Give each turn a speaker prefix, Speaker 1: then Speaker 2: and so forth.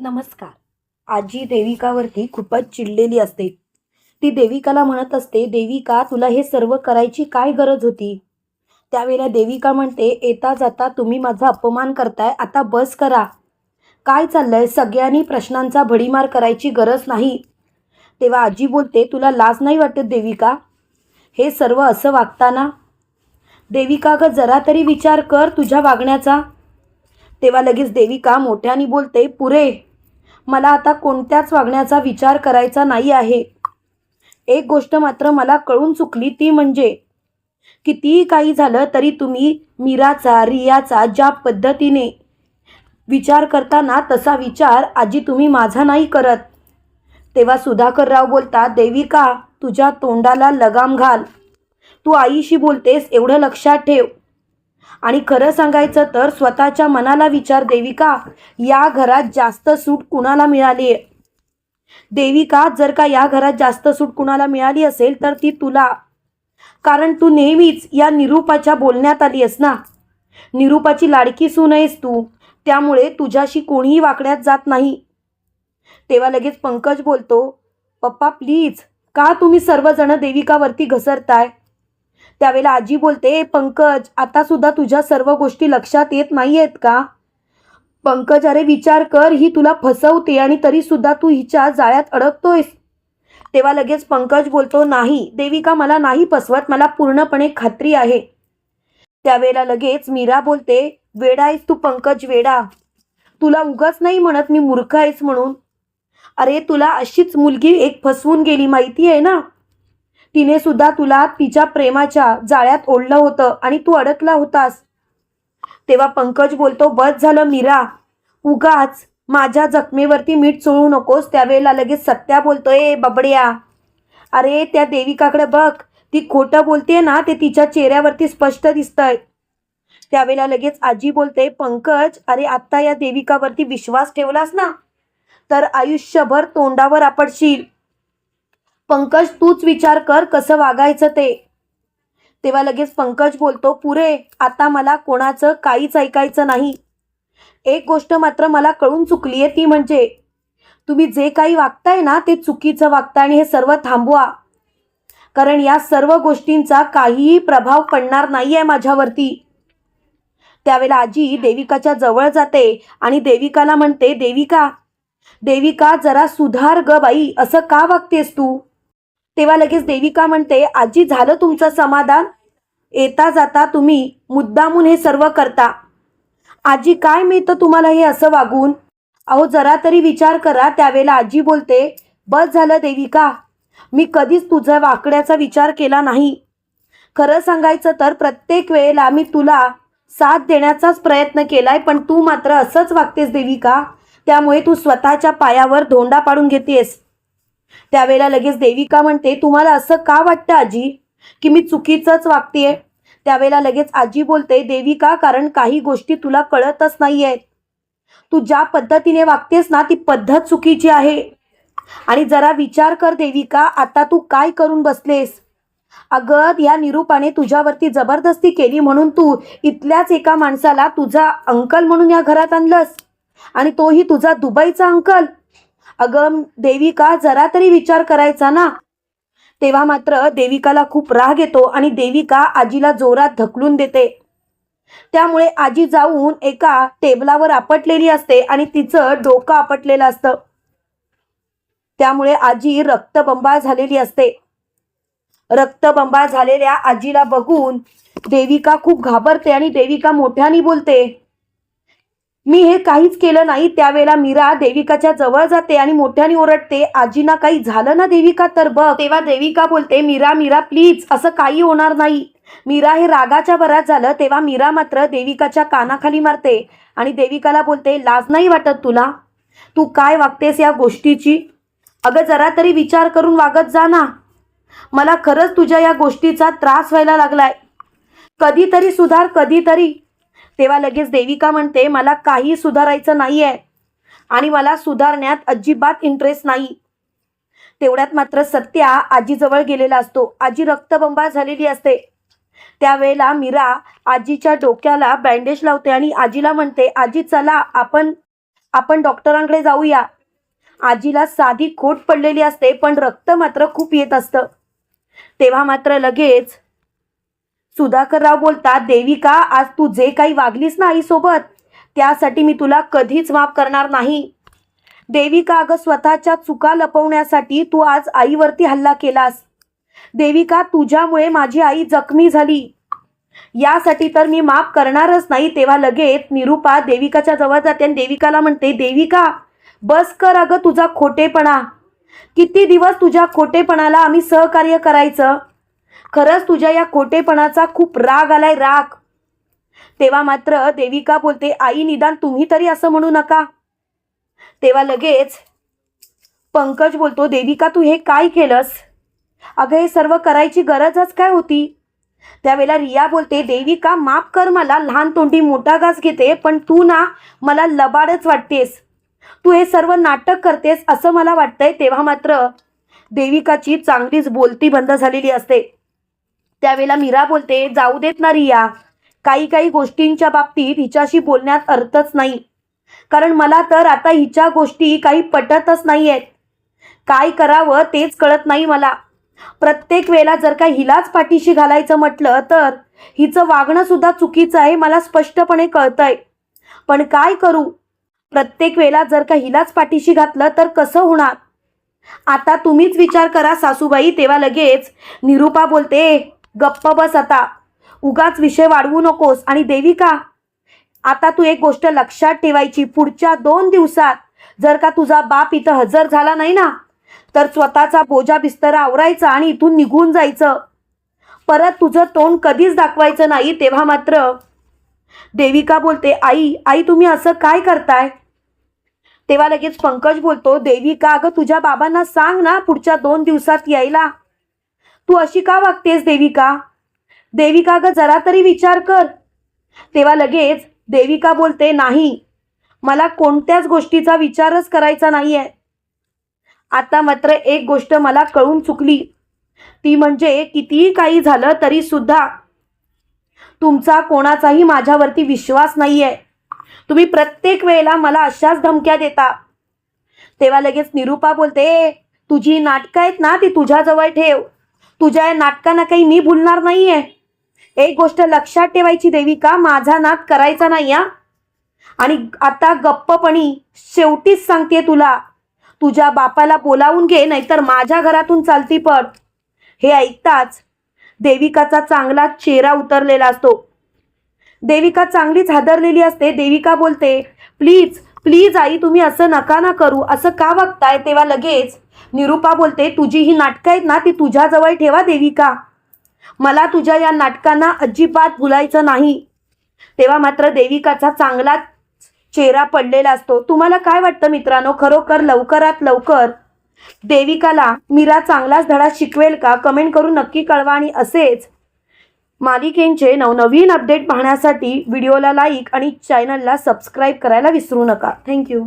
Speaker 1: नमस्कार. आजी देविकावरती खूपच चिडलेली असते. ती देविकाला म्हणत असते देविका तुला हे सर्व करायची काय गरज होती? त्यावेळेला देविका म्हणते येता जाता तुम्ही माझा अपमान करताय आता बस करा. काय चाललंय? सगळ्यांनी प्रश्नांचा भडीमार करायची गरज नाही. तेव्हा आजी बोलते तुला लाज नाही वाटत देविका? हे सर्व असं वागताना? देविका ग जरा तरी विचार कर तुझ्या वागण्याचा. तेव्हा लगेच देविका मोठ्याने बोलते पुरे मला आता कोणत्याच वागण्याचा विचार करायचा नाही आहे. एक गोष्ट मात्र मला कळून चुकली ती म्हणजे कितीही काही झालं तरी तुम्ही मीराचा रियाचा ज्या पद्धतीने विचार करताना तसा विचार आजी तुम्ही माझा नाही करत. तेव्हा सुधाकरराव बोलता देविका तुझ्या तोंडाला लगाम घाल. तू आईशी बोलतेस एवढं लक्षात ठेव. आणि खरं सांगायचं तर स्वतःच्या मनाला विचार देविका या घरात जास्त सूट कुणाला मिळाली? आहे देविका जर का या घरात जास्त सूट कुणाला मिळाली असेल तर ती तुला. कारण तू नेहमीच या निरूपाच्या बोलण्यात आली आहेस ना? निरूपाची लाडकी सून आहेस तू. त्यामुळे तुझ्याशी कोणीही वाकड्यात जात नाही. तेव्हा लगेच पंकज बोलतो पप्पा प्लीज का तुम्ही सर्वजण देविकावरती घसरताय? त्यावेळेला आजी बोलते पंकज आता सुद्धा तुझ्या सर्व गोष्टी लक्षात येत नाही आहेत का? पंकज अरे विचार कर ही तुला फसवते आणि तरी सुद्धा तू हिच्या जाळ्यात अडकतोयस. तेव्हा लगेच पंकज बोलतो नाही देविका मला नाही फसवत मला पूर्णपणे खात्री आहे. त्यावेळेला लगेच मीरा बोलते वेडा आहेस तू पंकज वेडा. तुला उगाच नाही म्हणत मी मूर्ख आहेस म्हणून. अरे तुला अशीच मुलगी एक फसवून गेली माहिती आहे ना? तिने सुद्धा तुला तिच्या प्रेमाच्या जाळ्यात ओढलं होतं आणि तू अडकला होतास. तेव्हा पंकज बोलतो बस झालं मीरा. उगाच माझ्या जखमेवरती मीठ चोळू नकोस. त्यावेळेला लगेच सत्या बोलतोय बबड्या. अरे त्या देविकाकडे बघ. ती खोटं बोलते ना ते तिच्या चेहऱ्यावरती स्पष्ट दिसतंय. त्यावेळेला लगेच आजी बोलते पंकज अरे आत्ता या देविकावरती विश्वास ठेवलास ना? तर आयुष्यभर तोंडावर आपडशील. पंकज तूच विचार कर कसं वागायचं ते. तेव्हा लगेच पंकज बोलतो पुरे आता मला कोणाचं काहीच ऐकायचं नाही. एक गोष्ट मात्र मला कळून चुकली आहे ती म्हणजे तुम्ही जे काही वागताय ना ते चुकीचं वागताय आणि हे सर्व थांबवा. कारण या सर्व गोष्टींचा काहीही प्रभाव पडणार नाही आहे माझ्यावरती. त्यावेळेला आजी देविकाच्या जवळ जाते आणि देविकाला म्हणते देविका देविका जरा सुधार ग बाई असं का वागतेस तू? तेव्हा लगेच देविका म्हणते आजी झालं तुमचं समाधान? येता जाता तुम्ही मुद्दामून हे सर्व करता. आजी काय मिळतं तुम्हाला हे असं वागून? अहो जरा तरी विचार करा. त्यावेळेला आजी बोलते बस झालं देविका. मी कधीच तुझा वाकड्याचा विचार केला नाही. खरं सांगायचं तर प्रत्येक वेळेला मी तुला साथ देण्याचाच प्रयत्न केलाय पण तू मात्र असंच वागतेस देविका. त्यामुळे तू स्वतःच्या पायावर धोंडा पाडून घेतेस. त्यावेळेला लगेच देविका म्हणते तुम्हाला असं का वाटतं आजी की मी चुकीचंच वागतेय? त्यावेळेला लगेच आजी बोलते देविका कारण काही गोष्टी तुला कळतच नाहीयेत. तू ज्या पद्धतीने वागतेस ना ती पद्धत चुकीची आहे. आणि जरा विचार कर देविका आता तू काय करून बसलेस? अगं या निरूपाने तुझ्यावरती जबरदस्ती केली म्हणून तू इथल्याच एका माणसाला तुझा अंकल म्हणून या घरात आणलंस. आणि तोही तुझा दुबईचा अंकल. अगं देविका जरा तरी विचार करायचा ना. तेव्हा मात्र देविकाला खूप राग येतो आणि देविका आजीला जोरात ढकलून देते. त्यामुळे आजी जाऊन एका टेबलावर आपटलेली असते आणि तिचं डोकं आपटलेलं असतं. त्यामुळे आजी रक्तबंबाळ झालेली असते. रक्तबंबाळ झालेल्या आजीला बघून देविका खूप घाबरते आणि देविका मोठ्याने बोलते मी हे काहीच केलं नाही. त्यावेळेला मीरा देविकाच्या जवळ जाते आणि मोठ्याने ओरडते आजीना काही झालं ना देविका तर बघ. तेव्हा देविका बोलते मीरा मीरा प्लीज असं काही होणार नाही. मीरा हे रागाच्या भरात झालं तेव्हा मीरा मात्र देविकाच्या कानाखाली मारते आणि देविकाला बोलते लाज नाही वाटत तुला? तू काय वागतेस या गोष्टीची? अगं जरा तरी विचार करून वागत जा ना. मला खरंच तुझ्या या गोष्टीचा त्रास व्हायला लागलाय. कधीतरी सुधार कधीतरी तेव्हा लगेच देविका म्हणते मला काही सुधारायचं नाही आहे आणि मला सुधारण्यात अजिबात इंटरेस्ट नाही. तेवढ्यात मात्र सत्या आजीजवळ गेलेला असतो. आजी रक्तबंबा झालेली असते. त्यावेळेला मीरा आजीच्या डोक्याला बँडेज लावते आणि आजीला म्हणते आजी चला आपण आपण डॉक्टरांकडे जाऊया. आजीला साधी खोट पडलेली असते पण रक्त मात्र खूप येत असतं. तेव्हा मात्र लगेच सुधाकरराव बोलतात देविका आज तू जे काही वागलीस ना आईसोबत त्यासाठी मी तुला कधीच माफ करणार नाही. देविका अगं स्वतःच्या चुका लपवण्यासाठी तू आज आईवरती हल्ला केलास. देविका तुझ्यामुळे माझी आई जखमी झाली. यासाठी तर मी माफ करणारच नाही. तेव्हा लगेच निरूपा देविकाच्या जवळ जाते आणि देविकाला म्हणते देविका बस कर अगं तुझा खोटेपणा. किती दिवस तुझ्या खोटेपणाला आम्ही सहकार्य करायचं? खरंच तुझ्या या खोटेपणाचा खूप राग आलाय राग. तेव्हा मात्र देविका बोलते आई निदान तुम्ही तरी असं म्हणू नका. तेव्हा लगेच पंकज बोलतो देविका तू हे काय केलंस? अगं हे सर्व करायची गरजच काय होती? त्यावेळेला रिया बोलते देविका माफ कर मला लहान तोंडी मोठा घास घेते पण तू ना मला लबाडच वाटतेस. तू हे सर्व नाटक करतेस असं मला वाटतंय. तेव्हा मात्र देविकाची चांगलीच बोलती बंद झालेली असते. त्यावेळेला मीरा बोलते जाऊ देत ना रिया. काही काही गोष्टींच्या बाबतीत हिच्याशी बोलण्यात अर्थच नाही. कारण मला तर आता हिच्या गोष्टी काही पटतच नाही आहेत काय करावं तेच कळत नाही मला. प्रत्येक वेळेला जर का हिलाच पाठीशी घालायचं म्हटलं तर हिचं वागणं सुद्धा चुकीचं आहे मला स्पष्टपणे कळतंय. पण काय करू? प्रत्येक वेळेला जर का हिलाच पाठीशी घातलं तर कसं होणार? आता तुम्हीच विचार करा सासूबाई तेव्हा लगेच निरूपा बोलते गप्प बस आता. उगाच विषय वाढवू नकोस. आणि देविका आता तू एक गोष्ट लक्षात ठेवायची पुढच्या दोन दिवसात. जर का तुझा बाप इथं हजर झाला नाही ना तर स्वतःचा बोजा बिस्तर आवरायचा आणि इथून निघून जायचं. परत तुझं तोंड कधीच दाखवायचं नाही तेव्हा मात्र. देविका बोलते आई आई तुम्ही असं काय करताय? तेव्हा लगेच पंकज बोलतो देविका अगं तुझ्या बाबांना सांग ना पुढच्या दोन दिवसात यायला. तू अशी का वागतेस देविका? देविका ग जरा तरी विचार कर. तेव्हा लगेच देविका बोलते नाही मला कोणत्याच गोष्टीचा विचारच करायचा नाहीये. आता मात्र एक गोष्ट मला कळून चुकली. ती म्हणजे कितीही काही झालं तरी सुद्धा तुमचा कोणाचाही माझ्यावरती विश्वास नाहीये. तुम्ही प्रत्येक वेळेला मला अशाच धमक्या देता. तेव्हा लगेच निरूपा बोलते तुझी नाटकं आहेत ना ती तुझ्याजवळ ठेव. तुझ्या या नाटकांना काही मी भुलणार नाहीये. एक गोष्ट लक्षात ठेवायची देविका माझा नाद करायचा नाही हा आणि आता गप्पपणी शेवटीच सांगते तुला तुझ्या बापाला बोलावून घे नाहीतर माझ्या घरातून चालती पड हे ऐकताच देविकाचा चांगला चेहरा उतरलेला असतो. देविका चांगलीच हादरलेली असते. देविका बोलते प्लीज प्लीज आई तुम्ही असं नका ना करू. असं का वागताय तेव्हा लगेच निरूपा बोलते तुझी ही नाटकं आहेत ना ती तुझ्याजवळ ठेवा देविका. मला तुझ्या या नाटकांना अजिबात भुलायचं नाही. तेव्हा मात्र देविकाचा चांगला चेहरा पडलेला असतो. तुम्हाला काय वाटतं मित्रांनो? खरोखर लवकरात लवकर देविकाला मीरा चांगलाच धडा शिकवेल का? कमेंट करून नक्की कळवा आणि असेच मालिकेंचे नवनवीन अपडेट पाहण्यासाठी व्हिडिओला लाईक आणि चॅनलला सबस्क्राईब करायला विसरू नका. थँक्यू.